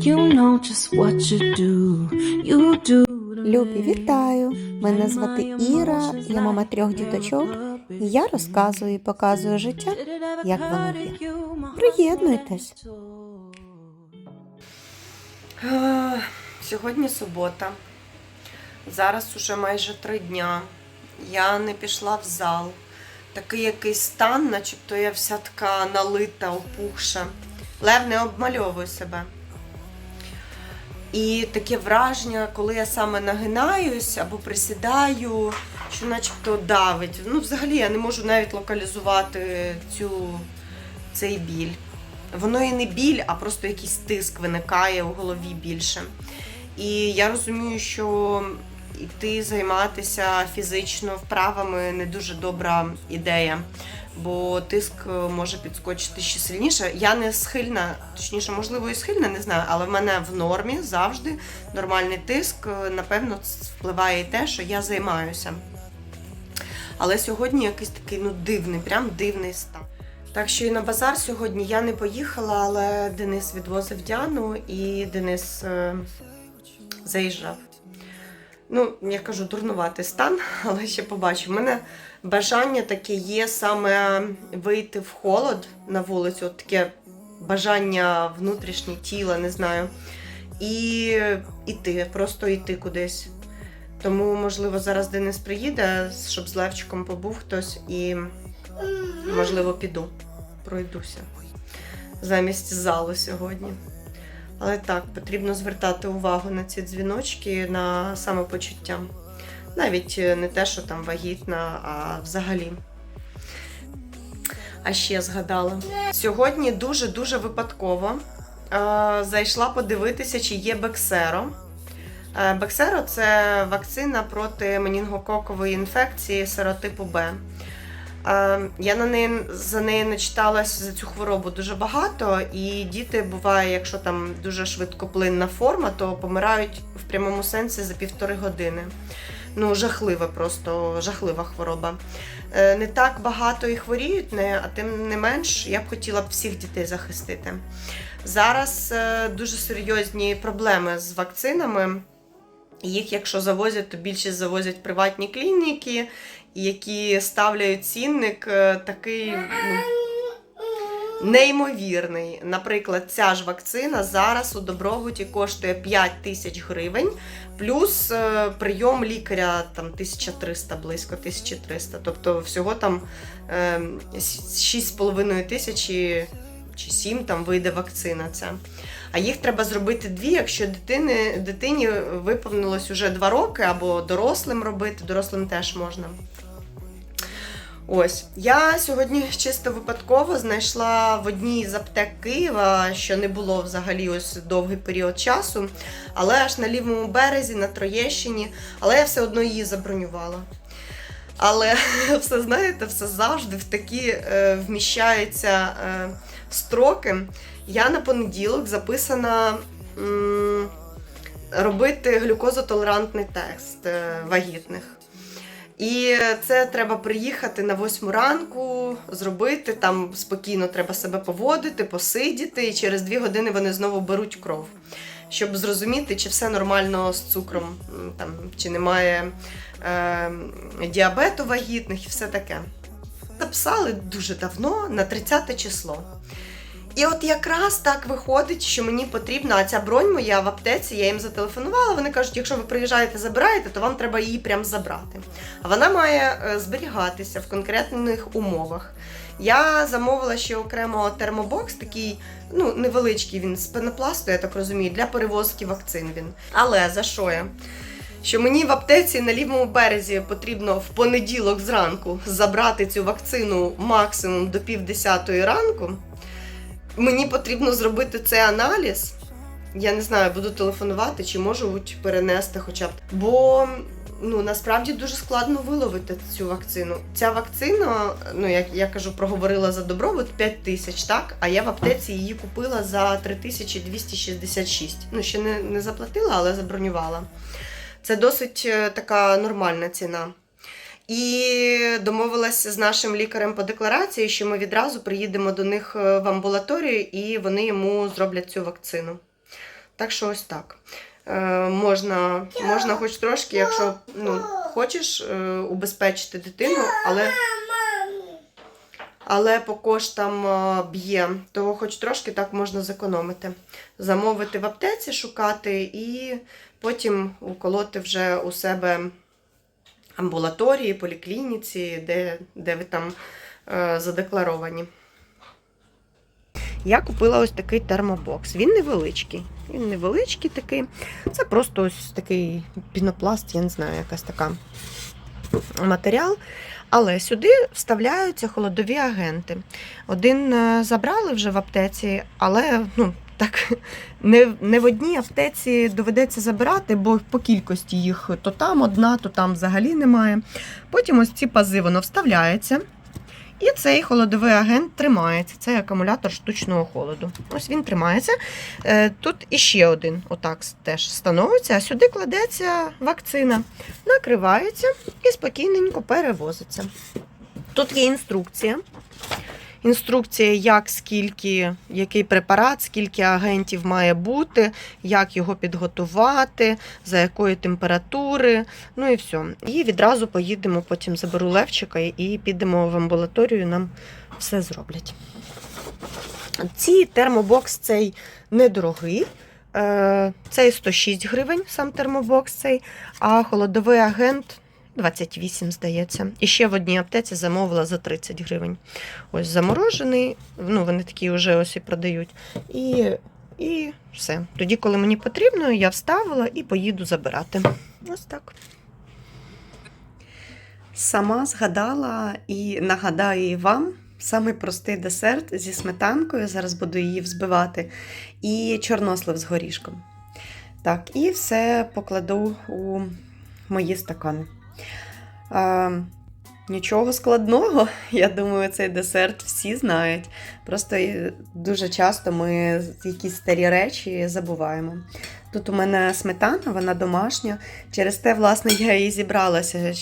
You know just what you do. You do. Любі, вітаю! Мене звати Іра, я мама трьох діточок, і я розказую і показую життя, як воно є. Приєднуйтесь. Сьогодні субота. Зараз уже майже три дня. Я не пішла в зал. Такий якийсь стан, начебто я вся така налита, опухша. Лев не обмальовую себе. І таке враження, коли я саме нагинаюсь або присідаю, що начебто давить. Ну, взагалі я не можу навіть локалізувати цю, цей біль. Воно і не біль, а просто якийсь тиск виникає у голові більше. І я розумію, що йти займатися фізично вправами не дуже добра ідея, бо тиск е, може підскочити ще сильніше. Я не схильна, точніше, можливо, і схильна, не знаю, але в мене в нормі завжди нормальний тиск. Е, Напевно, впливає і те, що я займаюся. Але сьогодні якийсь такий ну дивний, прям дивний стан. Так що і на базар сьогодні я не поїхала, але Денис відвозив Діану і Денис е, заїжджав. Ну, я кажу, дурнуватий стан, але ще побачу. У мене бажання таке є саме вийти в холод на вулицю, от таке бажання внутрішнє тіла, не знаю. І іти, просто йти кудись. Тому, можливо, зараз Денис приїде, щоб з Левчиком побув хтось і, можливо, піду, пройдуся замість залу сьогодні. Але так, потрібно звертати увагу на ці дзвіночки, на самопочуття. Навіть е, не те, що там вагітна, а взагалі. А ще згадала. Сьогодні дуже-дуже випадково е, зайшла подивитися, чи є Бексеро. Е, Бексеро це вакцина проти менінгококової інфекції серотипу Б. Я на неї за неї начиталась за цю хворобу дуже багато, і діти буває, якщо там дуже швидкоплинна форма, то помирають в прямому сенсі за півтори години. Ну, жахлива, просто жахлива хвороба. Е, Не так багато і хворіють, не, а тим не менш, я б хотіла б всіх дітей захистити. Зараз е, дуже серйозні проблеми з вакцинами. Їх, якщо завозять, то більшість завозять приватні клініки, які ставляють цінник е, такий ну, неймовірний. Наприклад, ця ж вакцина зараз у Добробуті коштує 5 тисяч гривень, плюс е, прийом лікаря там 1300, близько 1300. Тобто всього там е, 6,5 тисячі чи 7 там вийде вакцина ця. А їх треба зробити дві, якщо дитини, дитині виповнилось уже 2 роки, або дорослим робити, дорослим теж можна. Ось, я сьогодні чисто випадково знайшла в одній з аптек Києва, що не було взагалі ось довгий період часу, але аж на лівому березі, на Троєщині, але я все одно її забронювала. Але все знаєте, все завжди в такі е, вміщаються е, строки. Я на понеділок записана м, робити глюкозотолерантний тест е, вагітних. І це треба приїхати на восьму ранку, зробити там спокійно треба себе поводити, посидіти, і через дві години вони знову беруть кров, щоб зрозуміти, чи все нормально з цукром, там, чи немає е, діабету вагітних і все таке. Записали дуже давно, на 30 число. І от якраз так виходить, що мені потрібна ця бронь моя в аптеці, я їм зателефонувала. Вони кажуть, якщо ви приїжджаєте, забираєте, то вам треба її прям забрати. А вона має е, зберігатися в конкретних умовах. Я замовила ще окремо термобокс, такий ну, невеличкий він з пенопласту, я так розумію, для перевозки вакцин він. Але за що я? Що мені в аптеці на лівому березі потрібно в понеділок зранку забрати цю вакцину максимум до півдесятої ранку. Мені потрібно зробити цей аналіз. Я не знаю, буду телефонувати чи можуть перенести хоча б. Бо ну насправді дуже складно виловити цю вакцину. Ця вакцина, ну як я кажу, проговорила за добробут 5 тисяч, так? А я в аптеці її купила за 3266. Ну, ще не, не заплатила, але забронювала. Це досить е, така нормальна ціна. І домовилася з нашим лікарем по декларації, що ми відразу приїдемо до них е, в амбулаторію і вони йому зроблять цю вакцину. Так що ось так. Е, можна, можна хоч трошки, якщо ну, хочеш е, убезпечити дитину, але, але по коштам б'є, то хоч трошки так можна зекономити. Замовити в аптеці, шукати і потім уколоти вже у себе амбулаторії, поліклініці, де, де ви там е, задекларовані. Я купила ось такий термобокс. Він невеличкий. Він невеличкий такий. Це просто ось такий пінопласт, я не знаю, якась така матеріал. Але сюди вставляються холодові агенти. Один е, забрали вже в аптеці, але ну, так не, не в одній аптеці доведеться забирати, бо по кількості їх то там одна, то там взагалі немає. Потім ось ці пази воно вставляється. І цей холодовий агент тримається. Це акумулятор штучного холоду. Ось він тримається. Е, Тут іще один отак теж становиться, а сюди кладеться вакцина, накривається і спокійненько перевозиться. Тут є інструкція. Інструкція, як скільки, який препарат, скільки агентів має бути, як його підготувати, за якої температури. Ну і все. І відразу поїдемо, потім заберу Левчика і підемо в амбулаторію, нам все зроблять. Ці термобокс цей недорогий. Е, Цей 106 гривень, сам термобокс цей, а холодовий агент 28, здається. І ще в одній аптеці замовила за 30 гривень. Ось заморожений, ну вони такі вже ось і продають. І, і все. Тоді, коли мені потрібно, я вставила і поїду забирати. Ось так. Сама згадала і нагадаю вам самий простий десерт зі сметанкою. Зараз буду її взбивати. І чорнослив з горішком. Так, і все покладу у мої стакани. А, нічого складного, я думаю, цей десерт всі знають. Просто е, дуже часто ми якісь старі речі забуваємо. Тут у мене сметана, вона домашня. Через те, власне, я і зібралася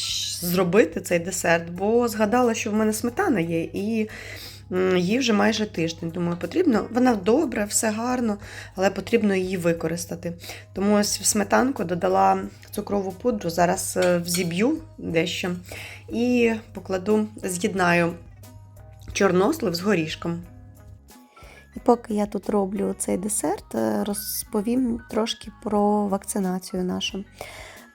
зробити цей десерт, бо згадала, що в мене сметана є, і їй вже майже тиждень. Думаю, потрібно, вона добре, все гарно, але потрібно її використати. Тому ось в сметанку додала цукрову пудру, зараз е, взіб'ю дещо і покладу, з'єднаю чорнослив з горішком. І поки я тут роблю цей десерт, е, розповім трошки про вакцинацію нашу.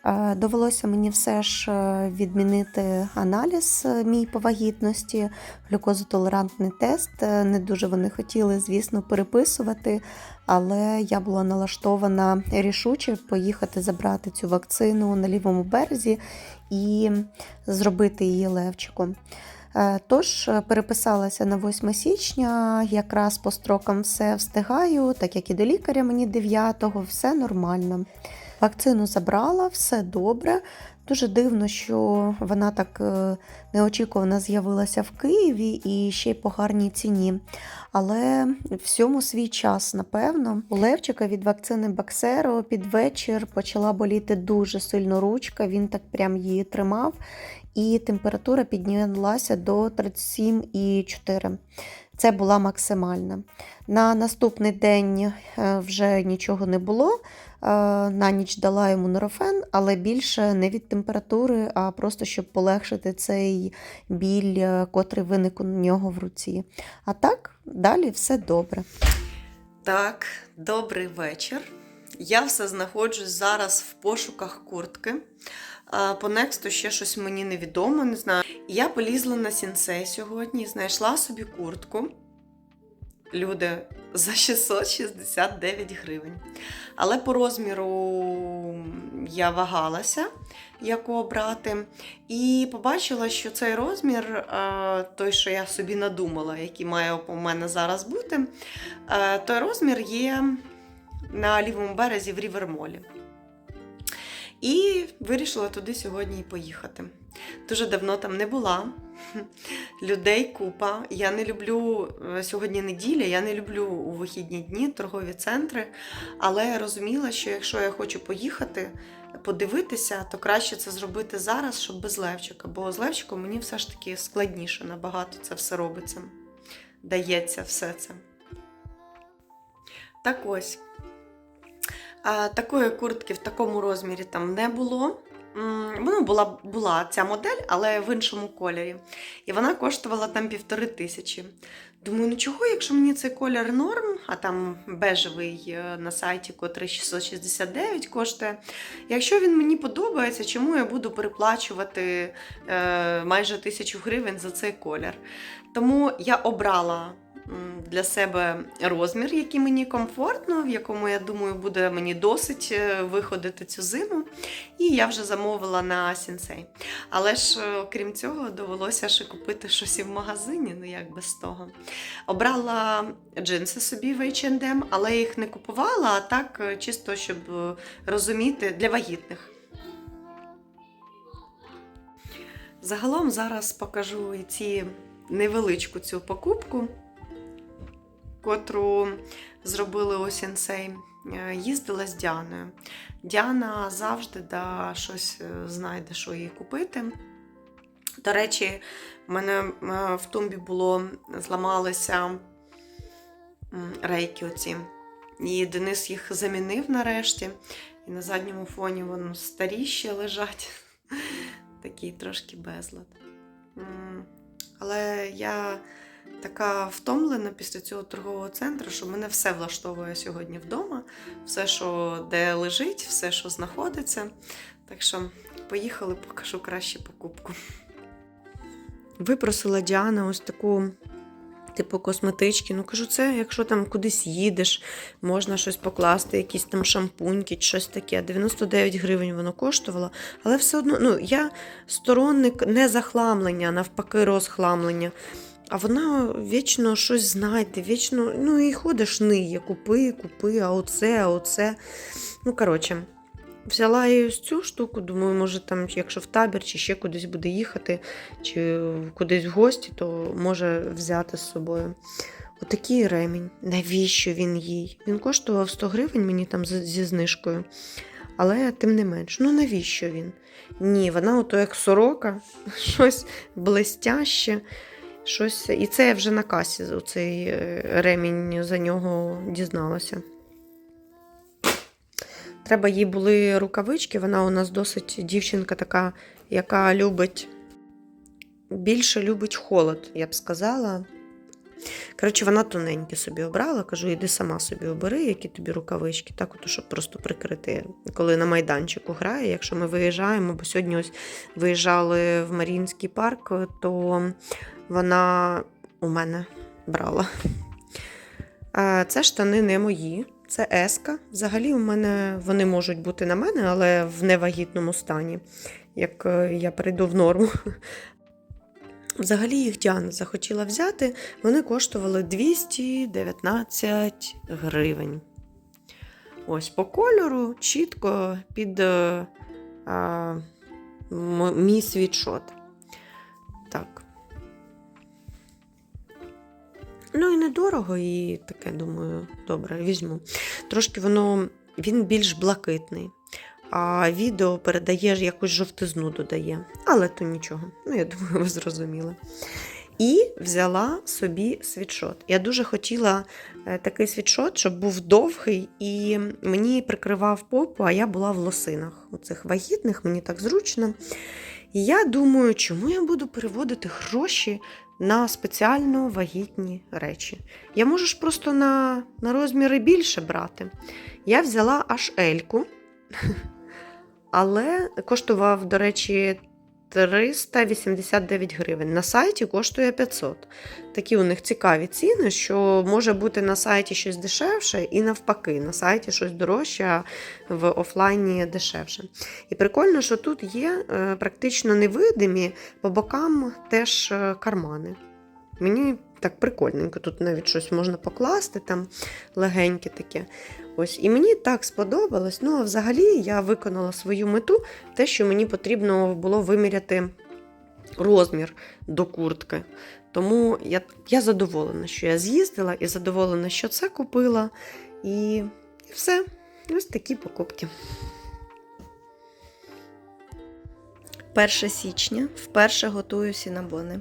Е, Довелося мені все ж е, відмінити аналіз е, мій по вагітності, глюкозотолерантний тест. Не дуже вони хотіли, звісно, переписувати, але я була налаштована рішуче поїхати забрати цю вакцину на лівому березі і зробити її левчиком. Тож переписалася на 8 січня, якраз по строкам все встигаю, так як і до лікаря мені 9-го, все нормально. Вакцину забрала, все добре. Дуже дивно, що вона так е, неочікувано з'явилася в Києві і ще й по гарній ціні. Але всьому свій час, напевно. У Левчика від вакцини Баксеро під вечір почала боліти дуже сильно ручка, він так прям її тримав, і температура піднялася до 37,4. Це була максимальна. На наступний день е, вже нічого не було. Е, На ніч дала йому норофен, але більше не від температури, а просто щоб полегшити цей біль, е, котрий виник у нього в руці. А так, далі все добре. Так, добрий вечір. Я все знаходжусь зараз в пошуках куртки. По Нексту ще щось мені невідомо, не знаю. Я полізла на сінсей сьогодні знайшла собі куртку. Люди за 669 гривень. Але по розміру я вагалася, яку обрати. І побачила, що цей розмір, той, що я собі надумала, який має у мене зараз бути, той розмір є на лівому березі в Рівермолі. І вирішила туди сьогодні і поїхати. Дуже давно там не була. Людей купа. Я не люблю е, сьогодні неділя, я не люблю у вихідні дні торгові центри. Але я розуміла, що якщо я хочу поїхати, подивитися, то краще це зробити зараз, щоб без Левчика. Бо з Левчиком мені все ж таки складніше набагато це все робиться. Дається все це. Так ось. Такої куртки в такому розмірі там не було. Ну, була, була ця модель, але в іншому кольорі. І вона коштувала там півтори тисячі. Думаю, ну чого, якщо мені цей колір норм, а там бежевий е, на сайті, котрий 669 коштує. Якщо він мені подобається, чому я буду переплачувати е, майже тисячу гривень за цей колір? Тому я обрала для себе розмір, який мені комфортно, в якому я думаю, буде мені досить е, виходити цю зиму. І я вже замовила на сінсей. Але ж, е, окрім цього, довелося ще купити щось і в магазині, ну як без того. Обрала джинси собі в H&M, але їх не купувала, а так е, чисто, щоб розуміти, для вагітних. Загалом зараз покажу і ці невеличку цю покупку, котру зробили у сенсей. Е, Їздила з Діаною. Діана завжди да, щось е, знайде, що їй купити. До речі, в мене е, в тумбі було, зламалися рейки оці. І Денис їх замінив нарешті. І на задньому фоні вони старі лежать. Такий трошки безлад. Але я така втомлена після цього торгового центру, що мене все влаштовує сьогодні вдома. Все, що де лежить, все, що знаходиться. Так що поїхали, покажу краще покупку. Випросила Діана ось таку. Типу косметички, ну кажу, це якщо там кудись їдеш, можна щось покласти, якісь там шампуньки, щось таке. 99 гривень воно коштувало, але все одно, ну я сторонник не захламлення, навпаки, розхламлення. А вона вічно щось знайде, вічно, ну і ходиш ниє, купи, купи, а оце, а оце. Ну, коротше, взяла я ось цю штуку, думаю, може, там, якщо в табір, чи ще кудись буде їхати, чи кудись в гості, то може взяти з собою. Отакий ремінь. Навіщо він їй? Він коштував 100 гривень мені там зі знижкою. Але тим не менш, ну навіщо він? Ні, вона ото як сорока, щось блестяще. Щось, і це я вже на касі цей ремінь за нього дізналася. Треба їй були рукавички. Вона у нас досить дівчинка така, яка любить більше любить холод, я б сказала. Коротше, вона тоненькі собі обрала. Кажу, іди сама собі обери, які тобі рукавички, так, от, щоб просто прикрити, коли на майданчику грає. Якщо ми виїжджаємо, бо сьогодні ось виїжджали в Марінський парк, то вона у мене брала. Це штани не мої, це еска. Взагалі, у мене вони можуть бути на мене, але в невагітному стані, як е, я прийду в норму. Взагалі їх Діана захотіла взяти, вони коштували 219 гривень. Ось по кольору чітко під е, а, мій світшот. Так. Ну і недорого, і таке, думаю, добре, візьму. Трошки воно він більш блакитний, а відео передає якусь жовтизну додає. Але то нічого. Ну, я думаю, ви зрозуміли. І взяла собі світшот. Я дуже хотіла е, такий світшот, щоб був довгий і мені прикривав попу, а я була в лосинах. У цих вагітних, мені так зручно. І я думаю, чому я буду переводити гроші на спеціально вагітні речі. Я можу ж просто на, на розміри більше брати. Я взяла аж ельку, але коштував, до речі, 389 гривень. На сайті коштує 500. Такі у них цікаві ціни, що може бути на сайті щось дешевше, і навпаки, на сайті щось дорожче, а в офлайні дешевше. І прикольно, що тут є е, практично невидимі, по бокам теж е, кармани. Мені так прикольненько, тут навіть щось можна покласти, там легеньке таке. Ось, і мені так сподобалось. Ну, а взагалі я виконала свою мету, те, що мені потрібно було виміряти розмір до куртки. Тому я, я задоволена, що я з'їздила, і задоволена, що це купила. І, і все. Ось такі покупки. 1 січня вперше готую сінабони.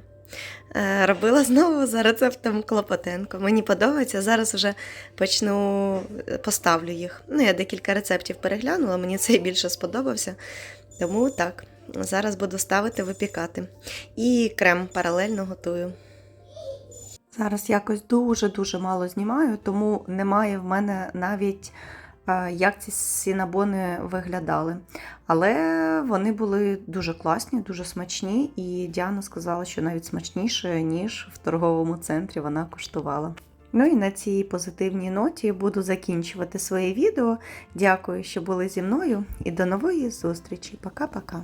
Е, Робила знову за рецептом Клопотенко. Мені подобається. Зараз вже почну е, поставлю їх. Ну, я декілька рецептів переглянула, мені цей більше сподобався. Тому так, зараз буду ставити випікати. І крем паралельно готую. Зараз якось дуже-дуже мало знімаю, тому немає в мене навіть як ці сінабони виглядали. Але вони були дуже класні, дуже смачні, і Діана сказала, що навіть смачніше, ніж в торговому центрі вона куштувала. Ну і на цій позитивній ноті буду закінчувати своє відео. Дякую, що були зі мною, і до нової зустрічі. Пока-пока.